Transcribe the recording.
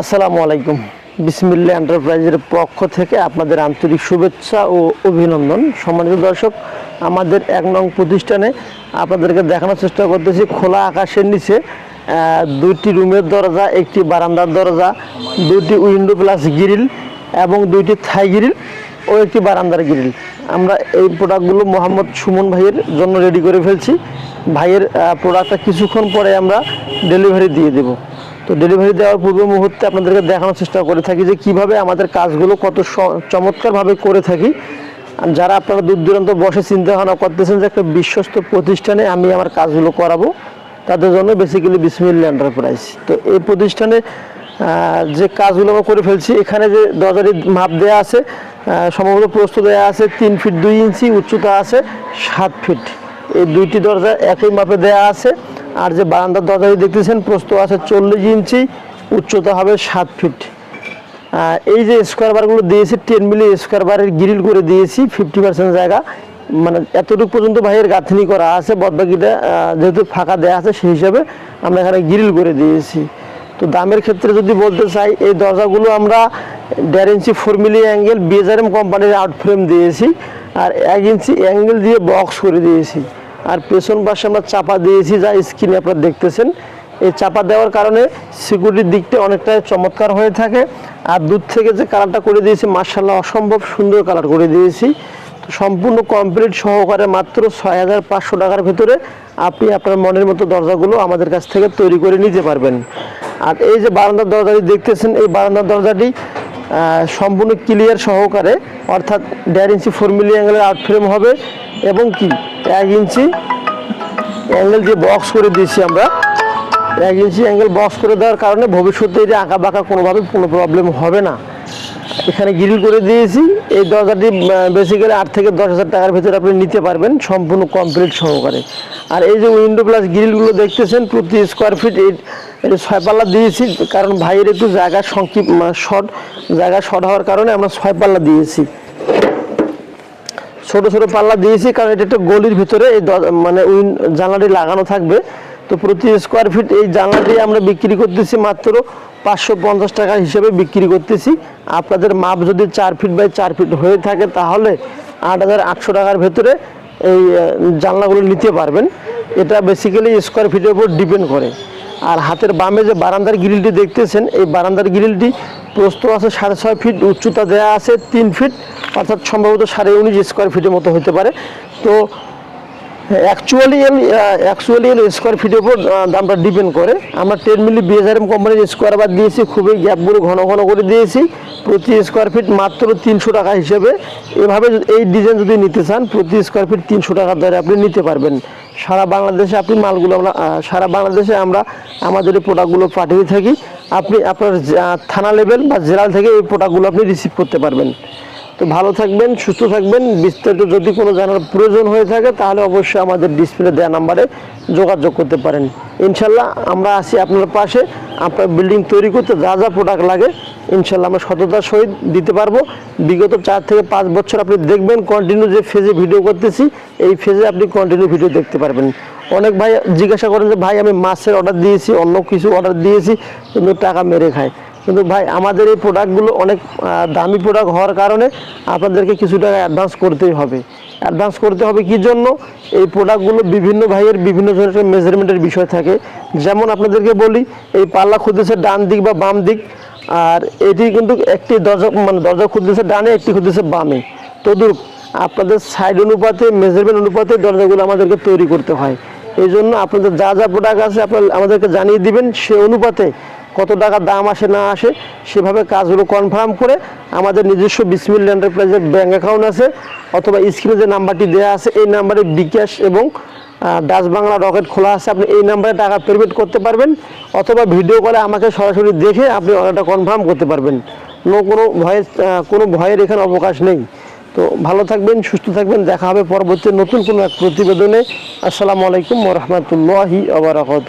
আসসালামু আলাইকুম। বিসমিল্লা এন্টারপ্রাইজের পক্ষ থেকে আপনাদের আন্তরিক শুভেচ্ছা ও অভিনন্দন। সম্মানিত দর্শক, আমাদের এক নং প্রতিষ্ঠানে আপনাদেরকে দেখানোর চেষ্টা করতেছি খোলা আকাশের নিচে দুইটি রুমের দরজা, একটি বারান্দার দরজা, দুইটি উইন্ডো প্লাস গ্রিল এবং দুইটি থাই গ্রিল ও একটি বারান্দার গ্রিল। আমরা এই প্রোডাক্টগুলো মোহাম্মদ সুমন ভাইয়ের জন্য রেডি করে ফেলছি। ভাইয়ের প্রোডাক্টটা কিছুক্ষণ পরে আমরা ডেলিভারি দিয়ে দেবো। তো ডেলিভারি দেওয়ার পূর্ব মুহূর্তে আপনাদেরকে দেখানোর চেষ্টা করে থাকি যে কীভাবে আমাদের কাজগুলো কত চমৎকারভাবে করে থাকি। যারা আপনারা দূর দূরান্ত বসে চিন্তা ভাবনা করতেছেন যে একটা বিশ্বস্ত প্রতিষ্ঠানে আমি আমার কাজগুলো করাবো, তাদের জন্য বেসিক্যালি বিসমিল্লা এন্টারপ্রাইজ তো এই প্রতিষ্ঠানে যে কাজগুলো আমরা করে ফেলছি, এখানে যে দরজারি মাপ দেওয়া আছে সম্ভবত প্রস্ত দেওয়া আছে, তিন ফিট দুই ইঞ্চি, উচ্চতা আছে সাত ফিট এই দুইটি দরজা একই মাপে দেওয়া আছে। আর যে বারান্দার দরজাটি দেখতেছেন প্রস্ত আছে চল্লিশ ইঞ্চি, উচ্চতা হবে সাত ফিট। এই যে স্কোয়ার বারগুলো দিয়েছি টেন মিলি স্কোয়ার বারের গ্রিল করে দিয়েছি ফিফটি পার্সেন্ট জায়গা। মানে এতটুকু পর্যন্ত ভাইয়ের গাঁথনি করা আছে, বদবাকিটা যেহেতু ফাঁকা দেওয়া আছে, সেই হিসাবে আমরা এখানে গ্রিল করে দিয়েছি। তো দামের ক্ষেত্রে যদি বলতে চাই, এই দরজাগুলো আমরা দেড় ইঞ্চি ফোর মিলি অ্যাঙ্গেল বিএসআরএম কোম্পানির আউট ফ্রেম দিয়েছি, আর এক ইঞ্চি অ্যাঙ্গেল দিয়ে বক্স করে দিয়েছি। আর পেছন পাশে আমরা চাপা দিয়েছি, যা স্ক্রিনে আপনারা দেখতেছেন। এই চাপা দেওয়ার কারণে সিকিউরিটির দিকটা অনেকটা চমৎকার হয়ে থাকে। আর দূর থেকে যে কালারটা করে দিয়েছি মার্শাল্লাহ অসম্ভব সুন্দর কালার করে দিয়েছি। সম্পূর্ণ কমপ্লিট সহকারে মাত্র ছয় হাজার পাঁচশো টাকার ভেতরে আপনি আপনার মনের মতো দরজাগুলো আমাদের কাছ থেকে তৈরি করে নিতে পারবেন। আর এই যে বারান্দার দরজাটি দেখতেছেন, এই বারান্দার দরজাটি সম্পূর্ণ ক্লিয়ার সহকারে, অর্থাৎ দেড় ইঞ্চি ফোর মিলি অ্যাঙ্গেলের আউট ফ্রেম হবে। এবং কি? এক ইঞ্চি অ্যাঙ্গেল দিয়ে বক্স করে দিয়েছি আমরা, এক ইঞ্চি অ্যাঙ্গেল বক্স করে দেওয়ার কারণে ভবিষ্যতে এটা আঁকা বাঁকা কোনোভাবে কোনো প্রবলেম হবে না। এখানে গ্রিল করে দিয়েছি, এই দরজাটি বেসিক্যালি আট থেকে দশ হাজার টাকার ভিতরে আপনি নিতে পারবেন সম্পূর্ণ কমপ্লিট সহকারে। আর এই যে উইন্ডো প্লাস গ্রিলগুলো দেখতেছেন, প্রতি স্কোয়ার ফিট এই এটা ছয় পাল্লা দিয়েছি, কারণ ভাইয়ের একটু জায়গা সংক্ষিপ্ত শর্ট জায়গা শর্ট হওয়ার কারণে আমরা ছয় পাল্লা দিয়েছি। ছোট ছোট পাল্লা দিয়েছি, কারণ এটা একটা গলির ভিতরে, এই মানে উইন জানলাটি লাগানো থাকবে। তো প্রতি স্কোয়ার ফিট এই জানলাটি আমরা বিক্রি করতেছি মাত্র পাঁচশো পঞ্চাশ টাকা হিসেবে বিক্রি করতেছি। আপনাদের মাপ যদি চার ফিট বাই চার ফিট হয়ে থাকে, তাহলে আট হাজার আটশো টাকার ভেতরে এই জানলাগুলো নিতে পারবেন। এটা বেসিক্যালি স্কোয়ার ফিটের উপর ডিপেন্ড করে। আর হাতের বামে যে বারান্দার গ্রিলটি দেখতেছেন, এই বারান্দার গ্রিলটি প্রস্থ আছে সাড়ে ছয় ফিট, উচ্চতা দেওয়া আছে তিন ফিট, অর্থাৎ সম্ভবত সাড়ে উনিশ স্কোয়ার ফিটের মতো হতে পারে। তো অ্যাকচুয়ালি অ্যাকচুয়ালি এল স্কোয়ার ফিটের উপর দামটা ডিপেন্ড করে। আমরা টেন মিলি বিএসআরএম কোম্পানির স্কোয়ার বার দিয়েছি, খুবই গ্যাপগুলো ঘন ঘন করে দিয়েছি। প্রতি স্কোয়ার ফিট মাত্র তিনশো টাকা হিসেবে। এভাবে এই ডিজাইন যদি নিতে চান, প্রতি স্কোয়ার ফিট তিনশো টাকার দরে আপনি নিতে পারবেন। সারা বাংলাদেশে আপনি মালগুলো আমরা সারা বাংলাদেশে আমরা আমাদের এই প্রোডাক্টগুলো পাঠিয়ে থাকি। আপনি আপনার থানা লেভেল বা জেলা থেকে এই প্রোডাক্টগুলো আপনি রিসিভ করতে পারবেন। তো ভালো থাকবেন, সুস্থ থাকবেন। বিস্তারিত যদি কোনো জানার প্রয়োজন হয়ে থাকে, তাহলে অবশ্যই আমাদের ডিসপ্লে দেওয়া নাম্বারে যোগাযোগ করতে পারেন। ইনশাল্লাহ আমরা আছি আপনার পাশে। আপনার বিল্ডিং তৈরি করতে যা যা প্রোডাক্ট লাগে, ইনশাল্লাহ আমরা সততার সহিত দিতে পারব। বিগত চার থেকে পাঁচ বছর আপনি দেখবেন কন্টিনিউ যে ফেজে ভিডিও করতেছি, এই ফেজে আপনি কন্টিনিউ ভিডিও দেখতে পারবেন। অনেক ভাই জিজ্ঞাসা করেন যে, ভাই, আমি মাছের অর্ডার দিয়েছি, অন্য কিছু অর্ডার দিয়েছি, কিন্তু টাকা মেরে খায়। কিন্তু ভাই, আমাদের এই প্রোডাক্টগুলো অনেক দামি প্রোডাক্ট হওয়ার কারণে আপনাদেরকে কিছু টাকা অ্যাডভান্স করতেই হবে। অ্যাডভান্স করতে হবে কি জন্য? এই প্রোডাক্টগুলো বিভিন্ন ভাইয়ের বিভিন্ন ধরনের মেজারমেন্টের বিষয় থাকে। যেমন আপনাদেরকে বলি, এই পাল্লা খুঁজতেছে ডান দিক বা বাম দিক, আর এটি কিন্তু একটি দরজা মানে দরজা খুঁজতেছে ডানে, একটি খুঁজতেছে বামে। তদুরূপ আপনাদের সাইড অনুপাতে মেজারমেন্ট অনুপাতে দরজাগুলো আমাদেরকে তৈরি করতে হয়। এই জন্য আপনাদের যা যা প্রোডাক্ট আছে আপনার আমাদেরকে জানিয়ে দিবেন, সে অনুপাতে কত টাকা দাম আসে না আসে, সেভাবে কাজগুলো কনফার্ম করে আমাদের নিজস্ব বিসমিল এন্টারপ্রাইজের ব্যাঙ্ক অ্যাকাউন্ট আছে, অথবা স্ক্রিনে যে নাম্বারটি দেওয়া আছে, এই নাম্বারে বিকাশ এবং ডাচ বাংলা রকেট খোলা আছে, আপনি এই নাম্বারে টাকা পেমেন্ট করতে পারবেন, অথবা ভিডিও কলে আমাকে সরাসরি দেখে আপনি অর্ডারটা কনফার্ম করতে পারবেন। নো কোনো ভয়ের কোনো ভয়ের এখানে অবকাশ নেই। তো ভালো থাকবেন, সুস্থ থাকবেন, দেখা হবে পরবর্তী নতুন কোনো এক প্রতিবেদনে। আসসালামু আলাইকুম রহমতুল্লাহি আবরাকাত